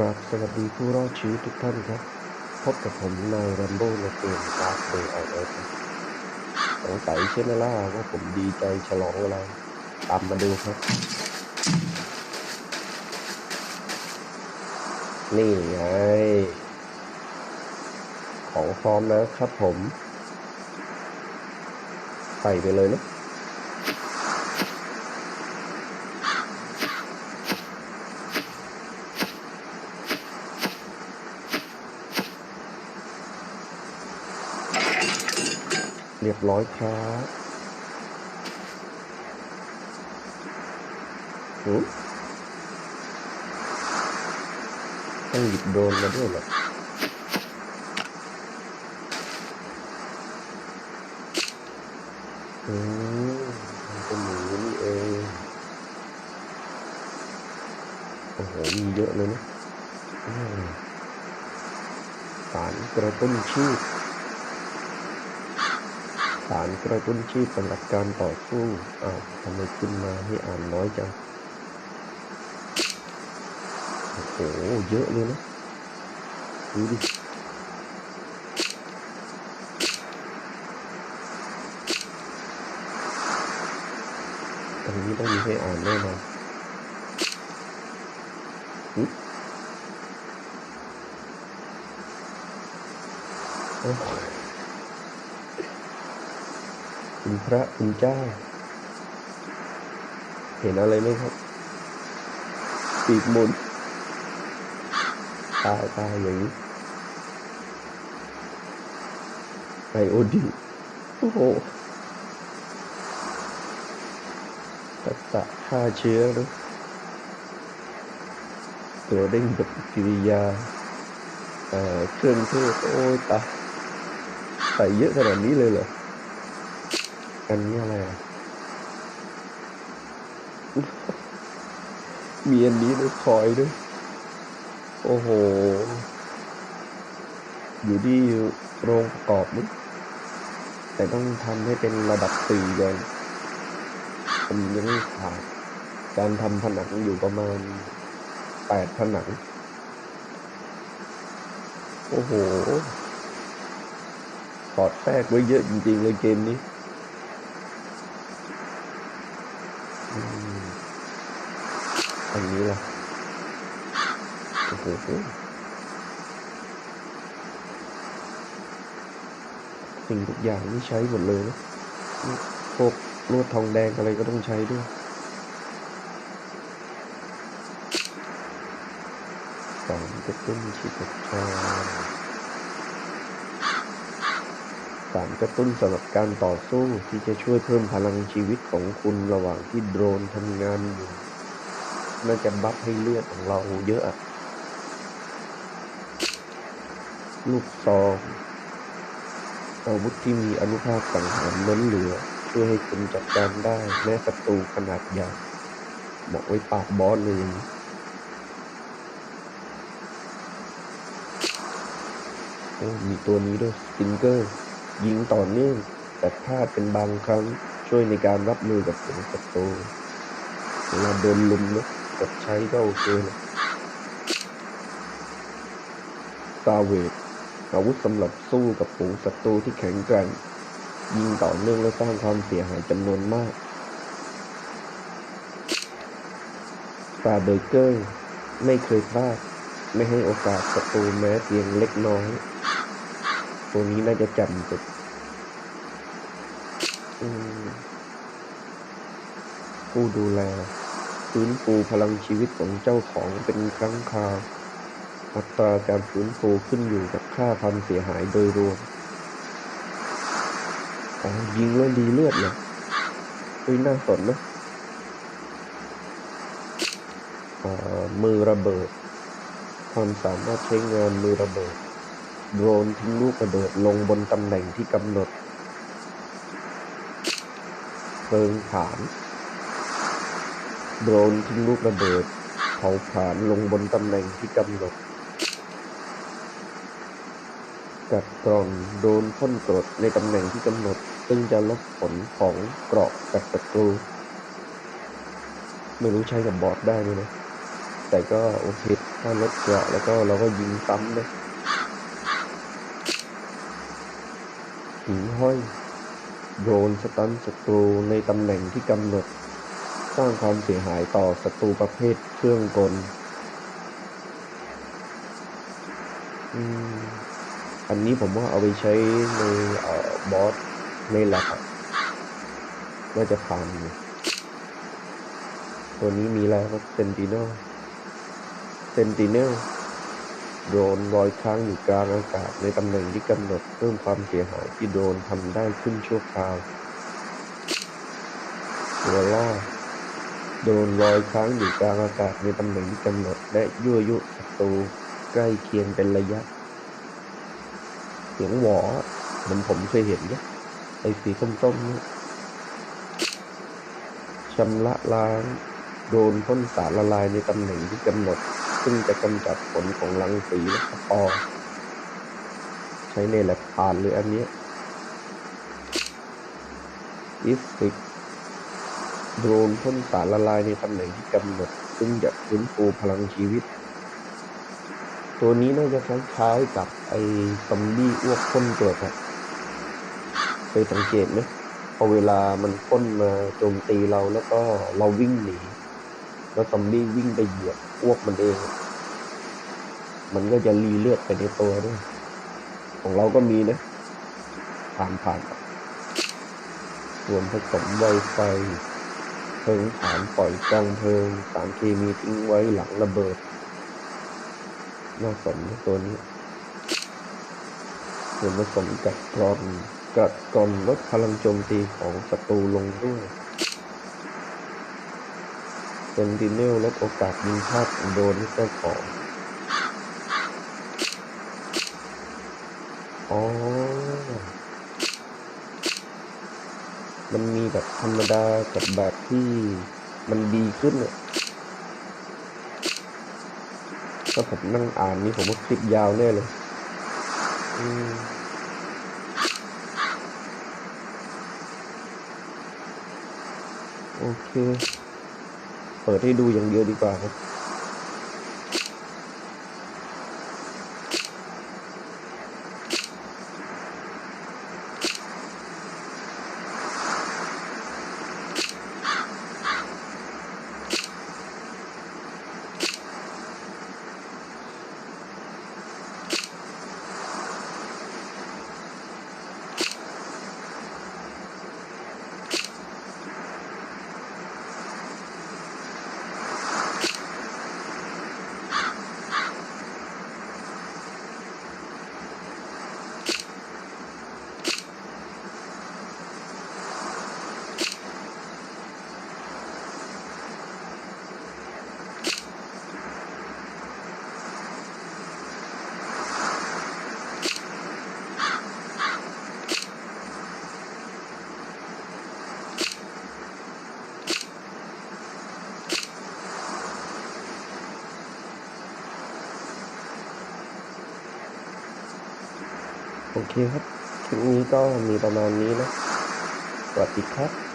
ราบสวัสดีผู้รอดชีวิตทุกท่านครับ พบกับผมนายแรมโบ้ในเกมดาร์คเดย์ไอเอสสงสัยใช่ไหมล่ะว่าผมดีใจฉลองอะไร ตามมาดูครับ นี่ไง ของพร้อมนะครับผม ใส่ไปเลยนะ รียบร้อยครับหือต้องหยิบโดรนมาด้วยหรออืมมันเป็นอย่างนี้เองโอ้โหมีเยอะเลยนะสารกระตุ้นชีพ สารกระตุ้นชีพสำหรับการต่อสู้อ้าวทำไมขึ้นมาให้อ่านน้อยจัง โอ้โห เยอะเลยนะ ดูดิตรงนี้ต้องมีให้อ่านแน่นอนหึโอ้ คุณพระคุณเจ้า เห็นอะไรไหมครับปีกมุนตายตายอย่างนี้ไอโอดีโอ้โหตัดตะฆ่าเชื้อนะตัวเด้งปฏิกิริยาเอ่อเครื่องเทศโอ้ยตายใส่เยอะขนาดนี้เลยเหรอ อันนี้อะไรมีอันนี้ด้วยคอยด้วย โอ้โห อยู่ที่โรงประกอบมั้แต่ต้องทำให้เป็นระดับสี่ก่อนผมยังไม่ขาดการทำผนังอยู่ประมาณแปดผนัง โอ้โหสอดแทรกไว้เยอะจริงๆเลยเกมนี้ อันนี้ล่ะโอ้โหสิ่งทุกอย่างนี่ใช้หมดเลยนะพวกลวดทองแดงอะไรก็ต้องใช้ด้วยสารกระตุ้นชีพจร สารกระตุ้นสำหรับการต่อสู้ที่จะช่วยเพิ่มพลังชีวิตของคุณระหว่างที่โดรนทำงานอยู่น่าจะบัฟให้เลือดของเราเยอะลูกซองอาวุธที่มีอนุภาคสังหารล้นเหลือ ช่วยให้คุณจัดการได้แม้ศัตรูขนาดใหญ่เหมาะไว้ปาบบอสเลยอย่างมีตัวนี้ด้วยสติงเกอร์ ยิงต่อเนื่องแต่พลาดเป็นบางครั้งช่วยในการรับมือกับฝูงศัตรูเวลาโดนลุมนะกดใช้ก็โอเคเลยซาเวดอาวุธสำหรับสู้กับฝูงศัตรูที่แข็งแกร่งยิงต่อเนื่องและสร้างความเสียหายจำนวนมากซาเบอร์เกอร์ไม่เคยพลาด ไม่ให้โอกาสศัตรูแม้เพียงเล็กน้อย ตัวนี้น่าจะจำสุดอืมผู้ดูแลฟื้นฟูพลังชีวิตของเจ้าของเป็นครั้งคราวอัตราการฟื้นฟูขึ้นอยู่กับค่าความเสียหายโดยรวมอ๋อยิงแล้วดีเลือดเหรอเฮ้ยน่าสนนะมือระเบิด ความสามารถใช้งานมือระเบิด โดรนทิ้งลูกระเบิดลงบนตำแหน่งที่กำหนดเพลิงผานโดรนทิ้งลูกระเบิดเผาผลาญลงบนตำแหน่งที่กำหนดกัดกร่อนโดนพ่นกรดในตำแหน่งที่กำหนด ซึ่งจะลดผลของเกราะกับศัตรูไม่รู้ใช้กับบอสได้ไหมนะแต่ก็โอเคถ้าลดเกราะแล้วก็เราก็ยิงซ้ำเลย หิงห้อยโดนสตันศัตรูในตำแหน่งที่กำหนด สร้างความเสียหายต่อศัตรูประเภทเครื่องกล อันนี้ผมว่าเอาไปใช้ในอบอสในแลบอะน่าจะผ่านตัวนี้มีแล้วครับเซนติเนลเซนติเนล โดรนลอยค้างอยู่กลางอากาศในตำแหน่งที่กำหนดเพิ่มความเสียหายที่โดรนทำได้ขึ้นชั่วคราว ตัวล่อโดรนลอยค้างอยู่กลางอากาศในตำแหน่งที่กำหนดและยั่วยุศัตรูใกล้เคียงเป็นระยะ เสียงหวอเหมือนผมเคยเห็นนี่ยไอ้สีส้มๆเนี่ชำระล้างโดนพ่นสารละลายในตำแหน่งที่กำหนด ซึ่งจะกำจัดผลของรังสีและสปอใช้ในแลบผ่านเลยอันนี้อิสติกโดรนพ่นสารละลายในตำแหน่งที่กำหนด ซึ่งจะฟื้นฟูพลังชีวิต ตัวนี้น่าจะคล้ายๆกับไอ้ซอมบี้อ้วกพ่นตัวครับเคยสังเกตไหมพอเวลามันพ่นมาโจมตีเราแล้วก็เราวิ่งหนี แล้วซอมบี้วิ่งไปเหยียบอ้วกมันเอง มันก็จะรีเลือดไปในตัวด้วย ของเราก็มีนะ ผ่านผ่านส่วนผสมไวไฟเพลิงฐานปล่อยกองเพลิงสารเคมีทิ้งไว้หลังระเบิดน่าสนตัวนี้ ส่วนผสมกัดกรอนกัดกรอนลดพลังโจมตีของศัตรูลงด้วย นติเนลลดโอกาสยิงพลาดโดนเจ้าของอ๋อ มันมีแบบธรรมดากับแบบที่มันดีขึ้นอะถ้าผมนั่งอ่านนี่ผมว่าคลิปยาวแน่เลย อืมโอเค ปิดให้ดูอย่างเดียวดีกว่าครับ โอเคครับ คลิปนี้ก็มีประมาณนี้นะ สวัสดีครับ